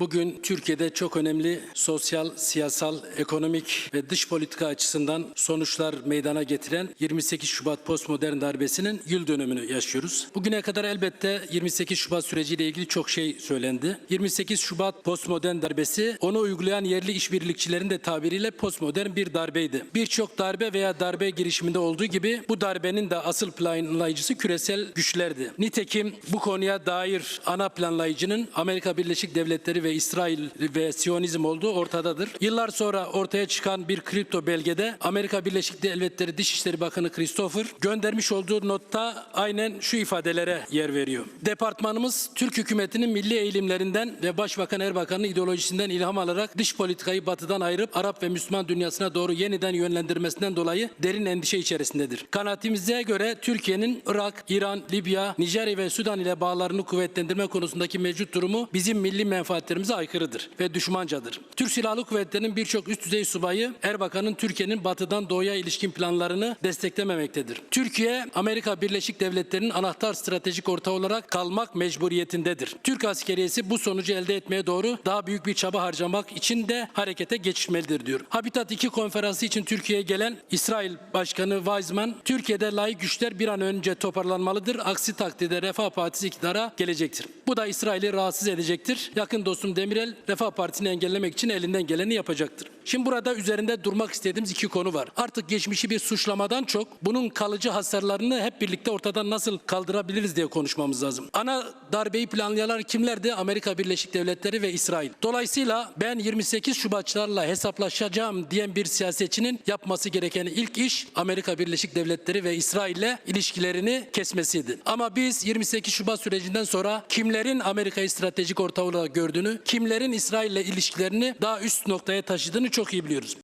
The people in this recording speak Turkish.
Bugün Türkiye'de çok önemli sosyal, siyasal, ekonomik ve dış politika açısından sonuçlar meydana getiren 28 Şubat postmodern darbesinin yıl dönümünü yaşıyoruz. Bugüne kadar elbette 28 Şubat süreciyle ilgili çok şey söylendi. 28 Şubat postmodern darbesi onu uygulayan yerli işbirlikçilerin de tabiriyle postmodern bir darbeydi. Birçok darbe veya darbe girişiminde olduğu gibi bu darbenin de asıl planlayıcısı küresel güçlerdi. Nitekim bu konuya dair ana planlayıcının Amerika Birleşik Devletleri ve İsrail ve Siyonizm olduğu ortadadır. Yıllar sonra ortaya çıkan bir kripto belgede Amerika Birleşik Devletleri Dışişleri Bakanı Christopher göndermiş olduğu notta aynen şu ifadelere yer veriyor. Departmanımız Türk hükümetinin milli eğilimlerinden ve Başbakan Erbakan'ın ideolojisinden ilham alarak dış politikayı batıdan ayırıp Arap ve Müslüman dünyasına doğru yeniden yönlendirmesinden dolayı derin endişe içerisindedir. Kanaatimize göre Türkiye'nin Irak, İran, Libya, Nijerya ve Sudan ile bağlarını kuvvetlendirme konusundaki mevcut durumu bizim milli menfaatlerimize aykırıdır ve düşmancadır. Türk Silahlı Kuvvetleri'nin birçok üst düzey subayı Erbakan'ın Türkiye'nin batıdan doğuya ilişkin planlarını desteklememektedir. Türkiye, Amerika Birleşik Devletleri'nin anahtar stratejik ortağı olarak kalmak mecburiyetindedir. Türk askeriyesi bu sonucu elde etmeye doğru daha büyük bir çaba harcamak için de harekete geçmelidir diyor. Habitat 2 konferansı için Türkiye'ye gelen İsrail Başkanı Weizmann, Türkiye'de layık güçler bir an önce toparlanmalıdır. Aksi takdirde Refah Partisi iktidara gelecektir. Bu da İsrail'i rahatsız edecektir. Yakın dostum Demirel, Refah Partisi'ni engellemek için elinden geleni yapacaktır. Şimdi burada üzerinde durmak istediğimiz iki konu var. Artık geçmişi bir suçlamadan çok bunun kalıcı hasarlarını hep birlikte ortadan nasıl kaldırabiliriz diye konuşmamız lazım. Ana darbeyi planlayanlar kimlerdi? Amerika Birleşik Devletleri ve İsrail. Dolayısıyla ben 28 Şubatçılarla hesaplaşacağım diyen bir siyasetçinin yapması gereken ilk iş Amerika Birleşik Devletleri ve İsrail'le ilişkilerini kesmesiydi. Ama biz 28 Şubat sürecinden sonra kimlerin Amerika'yı stratejik ortağı olarak gördüğünü, kimlerin İsrail'le ilişkilerini daha üst noktaya taşıdığını çok iyi biliyoruz.